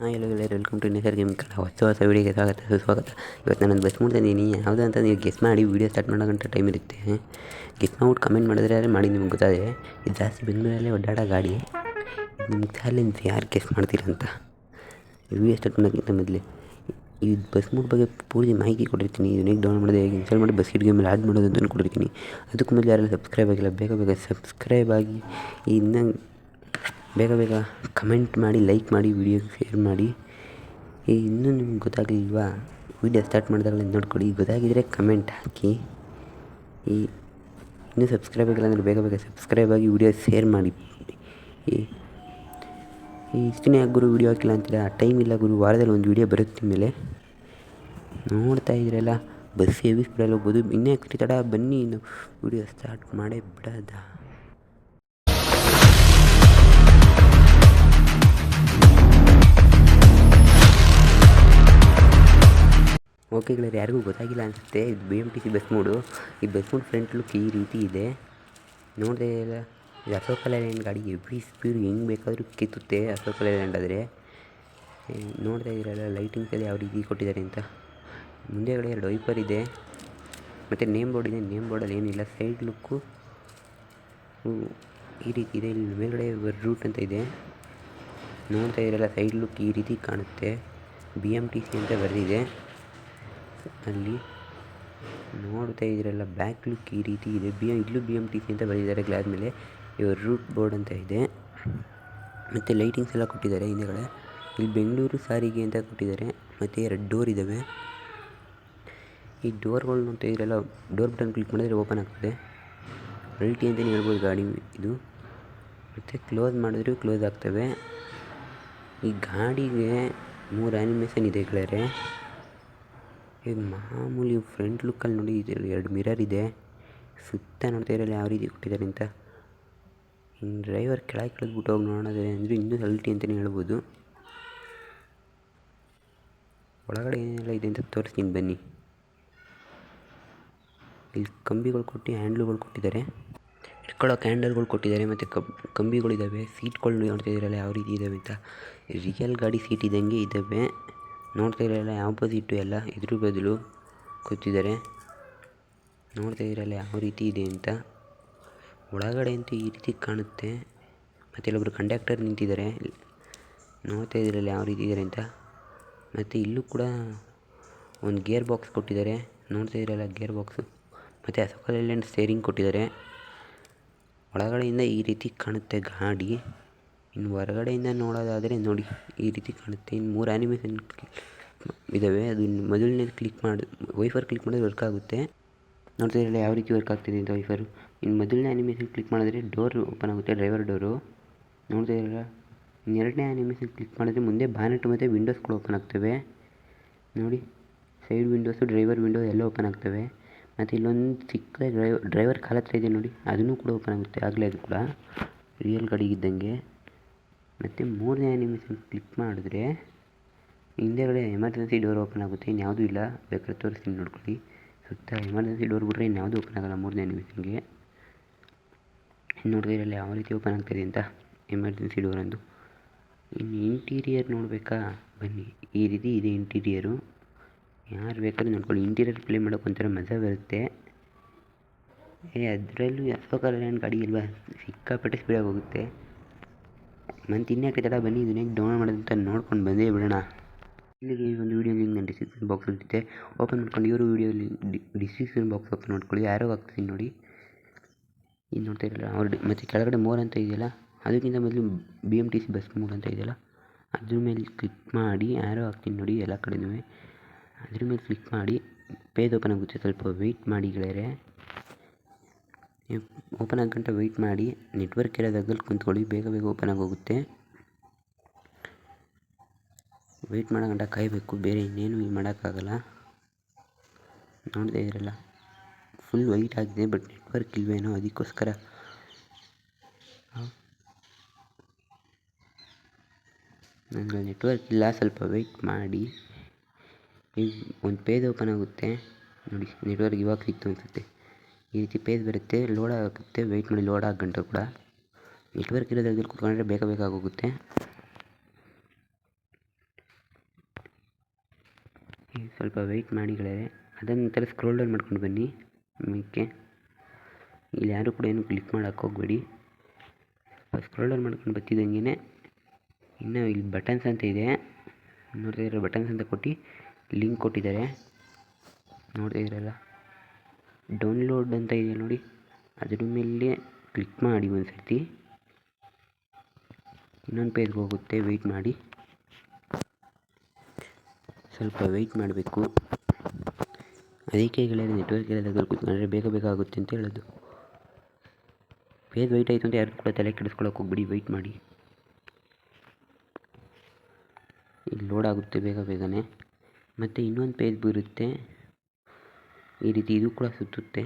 Hi hello welcome to nature game ಕಡೆ ಹೊಸ ಹೊಸ ವೀಡಿಯೋಗೆ ಸ್ವಾಗತ, ಸುಸ್ವಾಗತ. ಇವತ್ತು ನಾನು ಬಸ್ ಮಾಡ್ತಿದ್ದೀನಿ ಯಾವುದು ಅಂತ ನೀವು ಗೆಸ್ ಮಾಡಿ ವೀಡಿಯೋ ಸ್ಟಾರ್ಟ್ ಮಾಡೋ ಗಂಟೆ ಟೈಮ್ ಇರುತ್ತೆ. ಗೆಸ್ ಮಾಡ್ಬಿಟ್ಟು ಕಮೆಂಟ್ ಮಾಡಿದ್ರೆ ಮಾಡಿ ನಿಮ್ಗೆ ಗೊತ್ತಾದೆ ಇದು ಜಾಸ್ತಿ ಬೆಂಗಳೂರಲ್ಲೇ ಒಡ್ಡಾಡೋ ಗಾಡಿ. ನಿಮ್ಮ ಚಾಲೆಂಜ್ ಯಾರು ಗೆಸ್ ಮಾಡ್ತೀರಂತ ಅಂತ. ವೀಡಿಯೋ ಸ್ಟಾರ್ಟ್ ಮಾಡೋಕ್ಕಿಂತ ಮೊದಲೇ. ಈ ಬಸ್ ಮೂಡ್ ಬಗ್ಗೆ ಪೂರ್ತಿ ಮಾಹಿತಿ ಕೊಟ್ಟಿರ್ತೀನಿ. ಇದನ್ನ ಹೇಗೆ ಡೌನ್ ಮಾಡೋದು ಹೇಗೆ ಇನ್ಸ್ಟಾಲ್ ಮಾಡಿ ಬಸ್ಕೆಟ್ ಗೇಮ್ ಆ್ಯಡ್ ಮಾಡೋದು ಅಂತಲೂ ಕೊಟ್ಟಿರ್ತೀನಿ. ಅದಕ್ಕೂ ಮೊದಲು ಯಾರೆಲ್ಲ ಸಬ್ಸ್ಕ್ರೈಬ್ ಆಗಿಲ್ಲ, ಬೇಗ ಬೇಗ ಸಬ್ಸ್ಕ್ರೈಬ್ ಆಗಿ, ಇನ್ನೂ ಬೇಗ ಬೇಗ ಕಮೆಂಟ್ ಮಾಡಿ ಲೈಕ್ ಮಾಡಿ ವಿಡಿಯೋ ಶೇರ್ ಮಾಡಿ. ಈ ಇನ್ನೂ ನಿಮ್ಗೆ ಗೊತ್ತಾಗಲಿಲ್ವಾ? ವೀಡಿಯೋ ಸ್ಟಾರ್ಟ್ ಮಾಡಿದಾಗಲೇ ನೋಡ್ಕೊಳ್ಳಿ. ಗೊತ್ತಾಗಿದ್ದರೆ ಕಮೆಂಟ್ ಹಾಕಿ. ಈ ಇನ್ನೂ ಸಬ್ಸ್ಕ್ರೈಬ್ ಆಗಿಲ್ಲ ಅಂದರೆ ಬೇಗ ಬೇಗ ಸಬ್ಸ್ಕ್ರೈಬ್ ಆಗಿ ವಿಡಿಯೋ ಶೇರ್ ಮಾಡಿ. ಈ ಇಷ್ಟನೇ ಗುರು ವೀಡಿಯೋ ಹಾಕಿಲ್ಲ ಅಂತೀರಾ? ಟೈಮ್ ಇಲ್ಲ ಗುರು. ವಾರದಲ್ಲಿ ಒಂದು ವೀಡಿಯೋ ಬರುತ್ತೆ ಮೇಲೆ. ನೋಡ್ತಾ ಇದ್ರಲ್ಲ ಬಸ್ ಸೇವಿಸ್ಬಿಡಲ್ಲ ಹೋಗ್ಬೋದು. ಇನ್ನೇ ತಡ, ಬನ್ನಿ ಇನ್ನು ವೀಡಿಯೋ ಸ್ಟಾರ್ಟ್ ಮಾಡೇ ಬಿಡೋದ? ಓಕೆ ಗೆಳೆಯರು ಯಾರಿಗೂ ಗೊತ್ತಾಗಿಲ್ಲ ಅನಿಸುತ್ತೆ. ಇದು B M T C bus mod ಈ ಬಸ್ ಮೂಡ್ ಫ್ರಂಟ್ ಲುಕ್ ಈ ರೀತಿ ಇದೆ. ನೋಡಿದೆ ಇಲ್ಲ ಇದು ಅಶೋಕ ಲೇಲ್ಯಾಂಡ್ ಗಾಡಿ ಎವ್ರಿ ಸ್ಪೀಡ್ ಹೆಂಗೆ ಬೇಕಾದರೂ ಕಿತ್ತುತ್ತೆ ಅಶೋಕ ಲೇಲ್ಯಾಂಡ್ ಆದರೆ. ನೋಡ್ತಾ ಲೈಟಿಂಗ್ಸ್ ಎಲ್ಲ ಯಾವ ರೀತಿ ಕೊಟ್ಟಿದ್ದಾರೆ ಅಂತ. ಮುಂದೆಗಡೆ ಎರಡು ವೈಪರ್ ಇದೆ. ಮತ್ತು ನೇಮ್ ಬೋರ್ಡ್ ಇದೆ. ನೇಮ್ ಬೋರ್ಡಲ್ಲಿ ಏನಿಲ್ಲ ಸೈಡ್ ಲುಕ್ಕು ಈ ರೀತಿ ಇದೆ. ಇಲ್ಲಿ ಮೇಲ್ಗಡೆ ರೂಟ್ ಅಂತ ಇದೆ. ನೋಡ್ತಾ ಇರೋಲ್ಲ ಸೈಡ್ ಲುಕ್ ಈ ರೀತಿ ಕಾಣುತ್ತೆ. ಬಿ ಎಂ ಟಿ ಸಿ ಅಂತ ಬರೆದಿದೆ. ಅಲ್ಲಿ ನೋಡ್ತಾ ಇದ್ದೀರಲ್ಲ ಬ್ಯಾಕ್ ಲುಕ್ ಈ ರೀತಿ ಇದೆ. ಬಿ ಇಲ್ಲೂ ಬಿ ಎಂ ಟಿ ಸಿ ಅಂತ ಬರೆದಿದ್ದಾರೆ ಗ್ಲಾಸ್ ಮೇಲೆ. ಇವರು ರೂಟ್ ಬೋರ್ಡ್ ಅಂತ ಇದೆ. ಮತ್ತು ಲೈಟಿಂಗ್ಸ್ ಎಲ್ಲ ಕೊಟ್ಟಿದ್ದಾರೆ ಹಿಂದೆಗಡೆ. ಇಲ್ಲಿ ಬೆಂಗಳೂರು ಸಾರಿಗೆ ಅಂತ ಕೊಟ್ಟಿದ್ದಾರೆ. ಮತ್ತು ಎರಡು ಡೋರ್ ಇದ್ದಾವೆ ಈ ಡೋರ್ಗಳು ನೋಡ್ತಾ ಇದ್ರೆಲ್ಲ ಡೋರ್ ಬಟನ್ ಕ್ಲಿಕ್ ಮಾಡಿದ್ರೆ ಓಪನ್ ಆಗ್ತದೆ. ಅಲ್ಟಿ ಅಂತಲೇ ಹೇಳ್ಬೋದು ಗಾಡಿ ಇದು. ಮತ್ತು ಕ್ಲೋಸ್ ಮಾಡಿದ್ರೆ ಕ್ಲೋಸ್ ಆಗ್ತವೆ. ಈ ಗಾಡಿಗೆ ಮೂರು ಆ್ಯನಿಮೇಷನ್ ಇದೆ ಗೆಳೆಯರೆ ಈಗ ಮಾಮೂಲಿ ಫ್ರಂಟ್ ಲುಕ್ಕಲ್ಲಿ ನೋಡಿ ಇದು ಎರಡು ಮಿರರ್ ಇದೆ. ಸುತ್ತ ನೋಡ್ತಾ ಇರಲ್ಲ ಯಾವ ರೀತಿ ಕೊಟ್ಟಿದ್ದಾರೆ ಅಂತ. ಡ್ರೈವರ್ ಕೆಳಗೆ ಕೆಳದ್ಬಿಟ್ಟು ಹೋಗಿ ನೋಡೋದೇ ಅಂದರೆ ಇನ್ನೂ ಅಲ್ಟಿ ಅಂತಲೇ ಹೇಳ್ಬೋದು. ಒಳಗಡೆ ಏನೆಲ್ಲ ಇದೆ ಅಂತ ತೋರಿಸ್ತೀನಿ ಬನ್ನಿ. ಇಲ್ಲಿ ಕಂಬಿಗಳು ಕೊಟ್ಟು ಹ್ಯಾಂಡ್ಲುಗಳು ಕೊಟ್ಟಿದ್ದಾರೆ. ಇಟ್ಕೊಳ್ಳೋಕೆ ಹ್ಯಾಂಡಲ್ಗಳು ಕೊಟ್ಟಿದ್ದಾರೆ ಮತ್ತು ಕಂಬಿಗಳಿದ್ದಾವೆ. ಸೀಟ್ಗಳು ನೋಡ್ತಾ ಇದ್ದೀರಲ್ಲ ಯಾವ ರೀತಿ ಇದ್ದಾವೆ ಅಂತ. ರಿಯಲ್ ಗಾಡಿ ಸೀಟ್ ಇದ್ದಂಗೆ ಇದ್ದಾವೆ. ನೋಡ್ತಾ ಆಪೋಸಿಟ್ಟು ಎಲ್ಲ ಇದ್ರ ಬದಲು ಕೂತಿದ್ದಾರೆ. ನೋಡ್ತಾ ಯಾವ ರೀತಿ ಇದೆ ಅಂತ. ಒಳಗಡೆ ಅಂತೂ ಈ ರೀತಿ ಕಾಣುತ್ತೆ. ಮತ್ತು ಇಲ್ಲೊಬ್ರು ಕಂಡಕ್ಟರ್ ನಿಂತಿದ್ದಾರೆ. ನೋಡ್ತಾ ಇದ್ದೀರಲ್ಲ ಯಾವ ರೀತಿ ಇದ್ದಾರೆ ಅಂತ. ಮತ್ತು ಇಲ್ಲೂ ಕೂಡ ಒಂದು ಗೇರ್ ಬಾಕ್ಸ್ ಕೊಟ್ಟಿದ್ದಾರೆ. ನೋಡ್ತಾ ಇದ್ದೀರಲ್ಲ ಗೇರ್ ಬಾಕ್ಸು ಮತ್ತು ಅಸೋಕಲ್ಯಾಂಡ್ ಸ್ಟೇರಿಂಗ್ ಕೊಟ್ಟಿದ್ದಾರೆ. ಒಳಗಡೆಯಿಂದ ಈ ರೀತಿ ಕಾಣುತ್ತೆ ಗಾಡಿ. ಇನ್ನು ಹೊರಗಡೆಯಿಂದ ನೋಡೋದಾದರೆ ನೋಡಿ, ಈ ರೀತಿ ಕಾಣುತ್ತೆ. ಇನ್ನು ಮೂರು ಆ್ಯನಿಮೇಷನ್ ಇದ್ದಾವೆ ಅದು ಮೊದಲನೇ ಕ್ಲಿಕ್ ಮಾಡಿ ವೈಫರ್ ಕ್ಲಿಕ್ ಮಾಡಿದ್ರೆ ವರ್ಕ್ ಆಗುತ್ತೆ. ನೋಡ್ತಾ ಇರಲಿಲ್ಲ ಯಾವ ರೀತಿ ವರ್ಕ್ ಆಗ್ತಿದೆ ಅಂತ ವೈಫರು ಇನ್ನು ಮೊದಲನೇ ಆ್ಯನಿಮೇಷನ್ ಕ್ಲಿಕ್ ಮಾಡಿದ್ರೆ ಡೋರ್ ಓಪನ್ ಆಗುತ್ತೆ ಡ್ರೈವರ್ ಡೋರು ನೋಡ್ತಾ ಇರಲ್ಲ ಇನ್ನು ಎರಡನೇ ಆ್ಯನಿಮೇಷನ್ ಕ್ಲಿಕ್ ಮಾಡಿದ್ರೆ ಮುಂದೆ ಬಾನೆಟ್ ಮತ್ತು ವಿಂಡೋಸ್ಗಳು ಓಪನ್ ಆಗ್ತವೆ. ನೋಡಿ ಸೈಡ್ ವಿಂಡೋಸು ಡ್ರೈವರ್ ವಿಂಡೋ ಎಲ್ಲ ಓಪನ್ ಆಗ್ತವೆ. ಮತ್ತು ಇಲ್ಲೊಂದು ಚಿಕ್ಕ ಡ್ರೈವರ್ ಡ್ರೈವರ್ ಕಾಲ ಹತ್ರ ಇದೆ ನೋಡಿ, ಅದನ್ನು ಕೂಡ ಓಪನ್ ಆಗುತ್ತೆ. ಆಗಲೇ ಅದು ಕೂಡ. ರಿಯಲ್ ಗಾಡಿಗಿದ್ದಂಗೆ ಮತ್ತು ಮೂರನೇ ಆ್ಯನಿಮೇಷನ್ ಕ್ಲಿಕ್ ಮಾಡಿದ್ರೆ ಹಿಂದೆಗಡೆ ಎಮರ್ಜೆನ್ಸಿ ಡೋರ್ ಓಪನ್ ಆಗುತ್ತೆ ಇನ್ಯಾವುದೂ ಇಲ್ಲ. ಬೇಕಾದ್ರೆ ತೋರಿಸ್ತೀನಿ, ನೋಡ್ಕೊಳ್ಳಿ. ಸುತ್ತ ಎಮರ್ಜೆನ್ಸಿ ಡೋರ್ ಬಿಟ್ಟರೆ ಇನ್ಯಾವುದೂ ಓಪನ್ ಆಗೋಲ್ಲ ಮೂರನೇ ಆ್ಯನಿಮೇಷನ್ಗೆ ನೋಡಿದ್ರೆ ಇಲ್ಲಿ ಯಾವ ರೀತಿ ಓಪನ್ ಆಗ್ತಾಯಿದೆ ಅಂತ. ಎಮರ್ಜೆನ್ಸಿ ಡೋರ್ ಅಂದು. ಇನ್ನು ಇಂಟೀರಿಯರ್ ನೋಡಬೇಕಾ? ಬನ್ನಿ, ಈ ರೀತಿ ಇದೆ ಇಂಟೀರಿಯರು ಯಾರು ಬೇಕಾದ್ರೂ ನೋಡ್ಕೊಳ್ಳಿ. ಇಂಟೀರಿಯರ್ ಪ್ಲೇ ಮಾಡೋಕೆ ಒಂಥರ ಮಜಾ ಬರುತ್ತೆ. ಏ, ಅದರಲ್ಲೂ ಅಶೋಕ ಏನು ಗಾಡಿ ಇಲ್ವಾ ಸಿಕ್ಕಾಪಟ್ಟೆ ಸ್ಪೀಡಾಗಿ ಹೋಗುತ್ತೆ. ಮತ್ತು ಇನ್ಯಾಕೆ ತಡ ಬನ್ನಿ, ಇದನ್ನ ಹೇಗೆ ಡೌನ್ಲೋಡ್ ಮಾಡೋದು ಅಂತ ನೋಡ್ಕೊಂಡು ಬಂದೇ ಬಿಡೋಣ. ಇಲ್ಲಿಗೆ ಒಂದು ವೀಡಿಯೋ ಲಿಂಕ್ ನಾನು ಡಿಸ್ಕ್ರಿಪ್ಷನ್ ಬಾಕ್ಸ್ ಇರುತ್ತೆ ಓಪನ್ ಮಾಡ್ಕೊಂಡು ಇವರು ವೀಡಿಯೋಲಿ ಡಿಸ್ಕ್ರಿಪ್ಷನ್ ಬಾಕ್ಸ್ ಓಪನ್ ಮಾಡ್ಕೊಳ್ಳಿ, ಯಾರೋ ಹಾಕ್ತೀನಿ ನೋಡಿ. ಇದು ನೋಡ್ತಾ ಇರಲ್ಲ ಅವ್ರು ಮತ್ತು ಕೆಳಗಡೆ ಮೋರ್ ಅಂತ ಇದೆಯಲ್ಲ, ಅದಕ್ಕಿಂತ ಮೊದಲು B M T C bus mod ಅಂತ ಇದೆಯಲ್ಲ, ಅದ್ರ ಮೇಲೆ ಕ್ಲಿಕ್ ಮಾಡಿ, ಯಾರೋ ಹಾಕ್ತೀನಿ ನೋಡಿ, ಎಲ್ಲ ಕಡೆನೂ. ಅದ್ರ ಮೇಲೆ ಕ್ಲಿಕ್ ಮಾಡಿ ಪೇಜ್ ಓಪನ್ ಆಗುತ್ತೆ, ಸ್ವಲ್ಪ ವೆಯ್ಟ್ ಮಾಡಿ ಗೆಳೆಯರೆ. ಓಪನ್ ಆಗಂಟ ಗಂಟ ವೆಯ್ಟ್ ಮಾಡಿ ನೆಟ್ವರ್ಕ್ ಇರೋ ಜಾಗದಲ್ಲಿ ಕುಂತ್ಕೊಳ್ಳಿ, ಬೇಗ ಬೇಗ ಓಪನ್ ಆಗೋಗುತ್ತೆ ವೆಯ್ಟ್ ಮಾಡೋ ಗಂಟ ಕಾಯಬೇಕು ಬೇರೆ ಇನ್ನೇನು ಮಾಡೋಕ್ಕಾಗಲ್ಲ. ನೋಡದೇ ಇದ್ರಲ್ಲ ಫುಲ್ ವೈಟ್ ಆಗಿದೆ ಬಟ್ ನೆಟ್ವರ್ಕ್ ಇಲ್ವೇನೋ ಅದಕ್ಕೋಸ್ಕರ. ನನಗೆ ನೆಟ್ವರ್ಕ್ ಇಲ್ಲ, ಸ್ವಲ್ಪ ವೆಯ್ಟ್ ಮಾಡಿ. ಈಗ ಒಂದು ಪೇಜ್ ಓಪನ್ ಆಗುತ್ತೆ. ನೋಡಿ ನೆಟ್ವರ್ಕ್ ಇವಾಗ ಸಿಕ್ತು ಅನಿಸುತ್ತೆ ಈ ರೀತಿ ಪೇಜ್ ಬರುತ್ತೆ ಲೋಡ್ ಆಗುತ್ತೆ ವೆಯ್ಟ್ ಮಾಡಿ ಲೋಡ್ ಆಗೋ ಗಂಟ ಕೂಡ. ನೆಟ್ವರ್ಕ್ ಇರೋದ್ರಲ್ಲಿ ಕುತ್ಕೊಂಡ್ರೆ ಬೇಗ ಈಗ ಸ್ವಲ್ಪ ವೆಯ್ಟ್ ಮಾಡಿ ಗೆಳೆಯರೆ, ಅದನ್ನು ಸ್ಕ್ರೋಲ್ ಡೌನ್ ಮಾಡ್ಕೊಂಡು ಬನ್ನಿ, ಮಿಕ್ಕೆ. ಇಲ್ಲಿ ಯಾರೂ ಕೂಡ ಏನು ಕ್ಲಿಕ್ ಮಾಡೋಕ್ಕೆ ಹೋಗಬೇಡಿ. ಸ್ಕ್ರೋಲ್ ಡೌನ್ ಮಾಡ್ಕೊಂಡು ಬರ್ತಿದ್ದಂಗೆ ಇನ್ನು ಇಲ್ಲಿ ಬಟನ್ಸ್ ಅಂತ ಇದೆ. ನೋಡ್ತಾ ಇರೋ ಬಟನ್ಸ್ ಅಂತ ಕೊಟ್ಟು ಲಿಂಕ್ ಕೊಟ್ಟಿದ್ದಾರೆ. ನೋಡ್ತಾ ಇದ್ದೀರಲ್ಲ? ಡೌನ್ಲೋಡ್ ಅಂತ ಇದೆ ನೋಡಿ. ಅದ್ರ ಮೇಲೆ ಕ್ಲಿಕ್ ಮಾಡಿ ಒಂದು ಸರ್ತಿ ಇನ್ನೊಂದು ಪೇಜ್ಗೆ ಹೋಗುತ್ತೆ ವೆಯ್ಟ್ ಮಾಡಿ. ಸ್ವಲ್ಪ ವೆಯ್ಟ್ ಮಾಡಬೇಕು. ಅದಕ್ಕೆ ಗೆಳೆಯರು ನೆಟ್ವರ್ಕ್ ಎಲ್ಲ ಕೂತ್ಕೊಂಡ್ರೆ ಬೇಗ ಬೇಗ ಆಗುತ್ತೆ ಅಂತ ಹೇಳೋದು. ಪೇಜ್ ವೆಯ್ಟ್ ಆಯಿತು ಅಂತ ಯಾರು ಕೂಡ ತಲೆ ಕೆಡಿಸ್ಕೊಳಕ್ಕೆ ಹೋಗ್ಬಿಡಿ ವೆಯ್ಟ್ ಮಾಡಿ. ಇಲ್ಲಿ ಲೋಡ್ ಆಗುತ್ತೆ ಬೇಗ ಬೇಗನೆ. ಮತ್ತು ಇನ್ನೊಂದು ಪೇಜ್ ಬರುತ್ತೆ. ಈ ರೀತಿ ಇದು ಕೂಡ ಸುತ್ತುತ್ತೆ.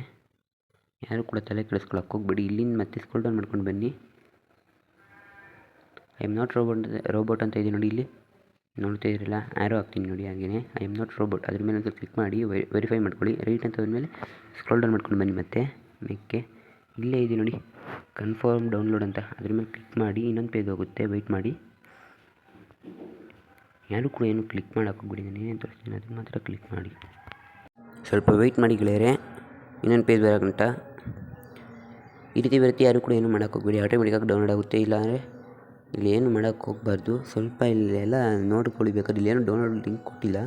ಯಾರು ಕೂಡ ತಲೆ ಕೆಡಿಸ್ಕೊಳಕ್ಕೆ ಹೋಗ್ಬೇಡಿ. ಇಲ್ಲಿಂದ ಮತ್ತೆ ಸ್ಕೂಲ್ ಡೌನ್ ಮಾಡ್ಕೊಂಡು ಬನ್ನಿ. I'm not robot robot ಅಂತ ಇದೆ ನೋಡಿ ಇಲ್ಲಿ. ನೋಡ್ತಾ ಇದ್ದೀರಲ್ಲ? ಆ್ಯರೋ ಹಾಕ್ತೀನಿ ನೋಡಿ ಹಾಗೇನೆ. ಐ ಎಂ ನಾಟ್ ರೋಬೋಟ್ ಅದ್ರ ಮೇಲೆ ಒಂದು ಕ್ಲಿಕ್ ಮಾಡಿ ವೆರಿಫೈ ಮಾಡ್ಕೊಳ್ಳಿ. ರೈಟ್ ಅಂತ ಮೇಲೆ ಸ್ಕ್ರೋಲ್ ಡೌನ್ ಮಾಡ್ಕೊಂಡು ಬನ್ನಿ ಮತ್ತೆ. ಮೇಕೆ ಇಲ್ಲೇ ಇದೆ ನೋಡಿ. ಕನ್ಫರ್ಮ್ ಡೌನ್ಲೋಡ್ ಅಂತ. ಅದ್ರ ಮೇಲೆ ಕ್ಲಿಕ್ ಮಾಡಿ, ಇನ್ನೊಂದು ಪೇಜ್ ಹೋಗುತ್ತೆ. ವೆಯ್ಟ್ ಮಾಡಿ. ಯಾರು ಕೂಡ ಏನು ಕ್ಲಿಕ್ ಮಾಡೋಕೆ ಹೋಗ್ಬಿಡಿ. ನಾನು ಏನೇನು ತೋರಿಸ್ತೀನಿ ಅದನ್ನು ಮಾತ್ರ ಕ್ಲಿಕ್ ಮಾಡಿ. ಸ್ವಲ್ಪ ವೆಯ್ಟ್ ಮಾಡಿ ಗೆಳೆಯರೆ, ಇನ್ನೊಂದು ಪೇಜ್ ಬರೋಕ್ಕಂಟ ಈ ರೀತಿ ಬರುತ್ತೆ, ಯಾರು ಕೂಡ ಏನು ಮಾಡೋಕೆ ಹೋಗ್ಬೇಡಿ. ಆಟೋಮೆಟಿಕಾಗಿ ಡೌನ್ಲೋಡ್ ಆಗುತ್ತೆ, ಇಲ್ಲಾಂದರೆ ಇಲ್ಲಿ ಏನು ಮಾಡೋಕ್ಕೆ ಹೋಗಬಾರ್ದು. ಸ್ವಲ್ಪ ಇಲ್ಲೆಲ್ಲ ನೋಡ್ಕೊಳ್ಳಿ ಬೇಕಾದ್ರೆ ಇಲ್ಲೇನು ಡೌನ್ಲೋಡ್ ಲಿಂಕ್ ಕೊಟ್ಟಿಲ್ಲ.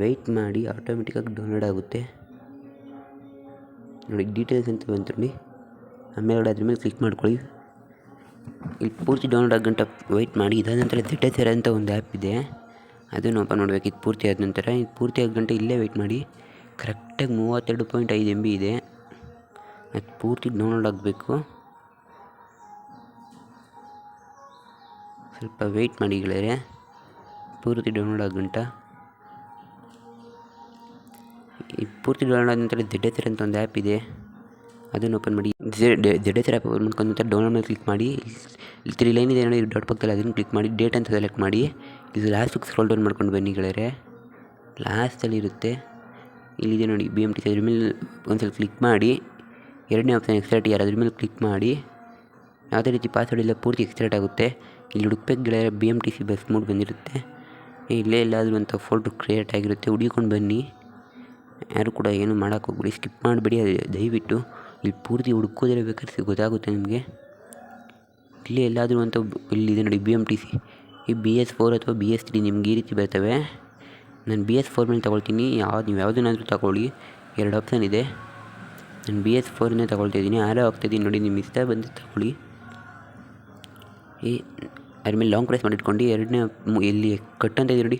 ವೆಯ್ಟ್ ಮಾಡಿ ಆಟೋಮೆಟಿಕಾಗಿ ಡೌನ್ಲೋಡ್ ಆಗುತ್ತೆ. ನೋಡಿ ಡೀಟೇಲ್ಸ್ ಅಂತ ಬಂತು ನೋಡಿ. ಆಮೇಲೆ ಅದ್ರ ಮೇಲೆ ಕ್ಲಿಕ್ ಮಾಡ್ಕೊಳ್ಳಿ. ಇಲ್ಲಿ ಪೂರ್ತಿ ಡೌನ್ಲೋಡ್ ಆಗಂಟ ಗಂಟ ವೆಯ್ಟ್ ಮಾಡಿ. ಇದಾದ ನಂತರ ದಿಟ್ಟೆಸೆರ ಅಂತ ಒಂದು ಆ್ಯಪ್ ಇದೆ. ಅದನ್ನು ಓಪನ್ ಮಾಡಬೇಕು. ಇದು ಪೂರ್ತಿ ಆದ ನಂತರ. ಇದು ಪೂರ್ತಿ ಆದ ಗಂಟೆ ಇಲ್ಲೇ ವೆಯ್ಟ್ ಮಾಡಿ. ಕರೆಕ್ಟಾಗಿ ಮೂವತ್ತೆರಡು ಪಾಯಿಂಟ್ ಐದು ಎಂ ಬಿ ಇದೆ. ಅದು ಪೂರ್ತಿ ಡೌನ್ಲೋಡ್ ಆಗಬೇಕು. ಸ್ವಲ್ಪ ವೆಯ್ಟ್ ಮಾಡಿ ಗೆಳೆಯರೆ ಪೂರ್ತಿ ಡೌನ್ಲೋಡ್ ಆಗಂಟ ಗಂಟ. ಈ ಪೂರ್ತಿ ಡೌನ್ಲೋಡ್ ಆದ ನಂತರ ಜೆಡೆಸರ್ ಅಂತ ಒಂದು ಆ್ಯಪ್ ಇದೆ. ಅದನ್ನು ಓಪನ್ ಮಾಡಿ. ಜೆಡೆಸರ್ ಆ್ಯಪ್ ಓಪನ್ ಮಾಡ್ಕೊಂಡು ನಂತರ ಡೌನ್ಲೋಡ್ ಮೇಲೆ ಕ್ಲಿಕ್ ಮಾಡಿ. ತ್ರೀ ಲೈನ್ ಇದೆ ನೋಡಿ ಡಾಟ್ ಪಕ್ಕದಲ್ಲಿ ಅದನ್ನು ಕ್ಲಿಕ್ ಮಾಡಿ ಡೇಟ್ ಅಂತ ಸೆಲೆಕ್ಟ್ ಮಾಡಿ. ಇದು ಲಾಸ್ಟಿಗೆ ಸ್ಕ್ರೋಲ್ ಡೌನ್ ಮಾಡ್ಕೊಂಡು ಬನ್ನಿ ಗೆಳೆಯರೆ ಲಾಸ್ಟಲ್ಲಿ ಇರುತ್ತೆ. ಇಲ್ಲಿದೆ ನೋಡಿ ಬಿ ಎಂ ಟಿ ಸಿ ಅದ್ರ ಮೇಲೆ ಒಂದ್ಸಲ ಕ್ಲಿಕ್ ಮಾಡಿ, ಎರಡನೇ ಆಪ್ಷನ್ ಎಕ್ಸ್ಟ್ರಾಟ್ ಯಾರು ಅದ್ರ ಮೇಲೆ ಕ್ಲಿಕ್ ಮಾಡಿ. ಯಾವುದೇ ರೀತಿ ಪಾಸ್ವರ್ಡ್ ಇಲ್ಲ, ಪೂರ್ತಿ ಎಕ್ಸ್ಟ್ರಾಟ್ ಆಗುತ್ತೆ. ಇಲ್ಲಿ ಹುಡುಕ್ಬೇಕು ಗೆಳೆಯರೆ B M T C bus mod ಬಂದಿರುತ್ತೆ. ಇಲ್ಲೇ ಎಲ್ಲಾದರೂ ಅಂತ ಫೋಟೋ ಕ್ರಿಯೇಟ್ ಆಗಿರುತ್ತೆ. ಹುಡುಕೊಂಡು ಬನ್ನಿ. ಯಾರು ಕೂಡ ಏನು ಮಾಡೋಕ್ಕೆ ಹೋಗ್ಬಿಡಿ. ಸ್ಕಿಪ್ ಮಾಡಿಬಿಡಿ, ಅದು ದಯವಿಟ್ಟು. ಇಲ್ಲಿ ಪೂರ್ತಿ ಹುಡುಕೋದ್ರೆ ಬೇಕಾದ್ರೆ ಗೊತ್ತಾಗುತ್ತೆ ನಿಮಗೆ. ಇಲ್ಲಿ ಎಲ್ಲಾದರೂ ಅಂತ ಇಲ್ಲಿದೆ ನೋಡಿ ಬಿ ಎಂ ಟಿ ಸಿ ಈ ಬಿ ಎಸ್ ಫೋರ್ ಅಥವಾ ಬಿ ಎಸ್ ತ್ರೀ ನಿಮ್ಗೆ ಈ ರೀತಿ ಬರ್ತವೆ. ನಾನು ಬಿ ಎಸ್ ಫೋರ್ ಮೇಲೆ ತೊಗೊಳ್ತೀನಿ. ಯಾವ್ದು ನೀವು ಯಾವುದನ್ನಾದರೂ ತಗೊಳ್ಳಿ. ಎರಡು ಆಪ್ಷನ್ ಇದೆ. ನಾನು ಬಿ ಎಸ್ ಫೋರನ್ನೇ ತೊಗೊಳ್ತಾ ಇದ್ದೀನಿ. ಆರೇ ಹೋಗ್ತಾಯಿದ್ದೀನಿ ನೋಡಿ ನಿಮ್ಮ ಇಷ್ಟ ಬಂದು ತಗೊಳ್ಳಿ. ಈ ಅದ್ರ ಮೇಲೆ ಲಾಂಗ್ ಪ್ರೆಸ್ ಮಾಡಿ ಇಟ್ಕೊಂಡು ಎರಡನೇ ಇಲ್ಲಿ ಕಟ್ ಅಂತ ಇದೆ ನೋಡಿ.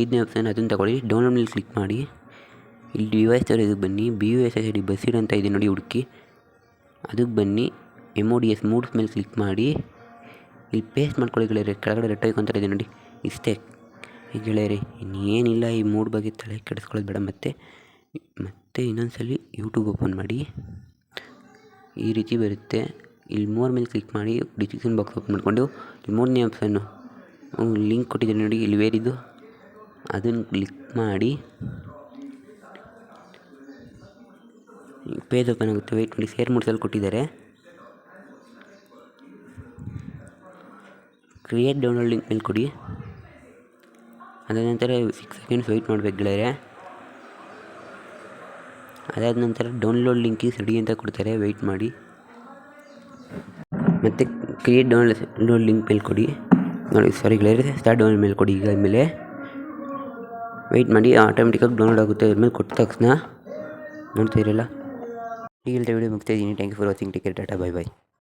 ಐದನೇ ಆಪ್ಷನ್ ಅದನ್ನು ತಗೊಳ್ಳಿ. ಡೌನ್ಲೋಡ್ ಮೇಲೆ ಕ್ಲಿಕ್ ಮಾಡಿ. ಇಲ್ಲಿ ಡಿವೈಸ್ ಥರ ಇದಕ್ಕೆ ಬನ್ನಿ. B U S S D bussid ಅಂತ ಇದೆ ನೋಡಿ ಹುಡುಕಿ. ಅದಕ್ಕೆ ಬನ್ನಿ. M O D S mods ಮೇಲೆ ಕ್ಲಿಕ್ ಮಾಡಿ. ಇಲ್ಲಿ ಪೇಸ್ಟ್ ಮಾಡ್ಕೊಳ್ಳಿ ಕೆಳಗಡೆ ರೆಟ್ ಇದೆ ನೋಡಿ. ಇಷ್ಟೇ. ಗೆಳೆಯರೆ, ಇನ್ನೇನಿಲ್ಲ, ಈ ಮೂಡ್ ಬಗ್ಗೆ ತಲೆ ಕೆಡಿಸ್ಕೊಳ್ಳೋದು ಬೇಡ. ಮತ್ತೆ ಮತ್ತೆ ಇನ್ನೊಂದು ಸಲ ಯೂಟ್ಯೂಬ್ ಓಪನ್ ಮಾಡಿ. ಈ ರೀತಿ ಬರುತ್ತೆ. ಇಲ್ಲಿ ಮೋರ್ ಮೇಲೆ ಕ್ಲಿಕ್ ಮಾಡಿ ಡಿಸ್ಕ್ರಿಪ್ಷನ್ ಬಾಕ್ಸ್ ಓಪನ್ ಮಾಡಿಕೊಂಡು, ಇಲ್ಲಿ ಮೂರನೇ ಆಪ್ಷನ್ನು ಲಿಂಕ್ ಕೊಟ್ಟಿದ್ದೀನಿ ನೋಡಿ, ಇಲ್ಲಿ ಬೇರಿದ್ದು ಅದನ್ನು ಕ್ಲಿಕ್ ಮಾಡಿ. ಪೇಜ್ ಓಪನ್ ಆಗುತ್ತೆ. ವೆಯ್ಟ್ ಮಾಡಿ ಶೇರ್ ಮೂಡ್ಸಲ್ಲಿ ಕೊಟ್ಟಿದ್ದಾರೆ. ಕ್ರಿಯೇಟ್ ಡೌನ್ಲೋಡ್ ಲಿಂಕ್ ಮೇಲೆ ಕೊಡಿ. ಅದಾದ ನಂತರ ಸಿಕ್ಸ್ ಸೆಕೆಂಡ್ಸ್ ವೆಯ್ಟ್ ಮಾಡ್ಬೇಕು ಗೆಳೆಯರೆ. ಅದಾದ ನಂತರ ಡೌನ್ಲೋಡ್ ಲಿಂಕಿಗೆ ರೆಡಿ ಅಂತ ಕೊಡ್ತಾರೆ ವೆಯ್ಟ್ ಮಾಡಿ. ಮತ್ತು ಕ್ರಿಯೇಟ್ ಡೌನ್ಲೋಡ್ ಡೌನ್ಲೋಡ್ ಲಿಂಕ್ ಮೇಲೆ ಕೊಡಿ. ನೋಡಿ ಸಾರಿ ಗೆಳೆಯರೆ ಸ್ಟಾರ್ಟ್ ಡೌನ್ಲೋಡ್ ಮೇಲೆ ಕೊಡಿ ಈಗ ಆದಮೇಲೆ. ವೆಯ್ಟ್ ಮಾಡಿ ಆಟೋಮೆಟಿಕಾಗಿ ಡೌನ್ಲೋಡ್ ಆಗುತ್ತೆ, ಅದ್ರ ಮೇಲೆ ಕೊಟ್ಟ ತಕ್ಷಣ. ನೋಡ್ತಾ ಇರಲ್ಲ. ಈಗ ವಿಡಿಯೋ ಮುಗ್ತಾ ಇದ್ದೀನಿ. Thank you for watching take care tata bye bye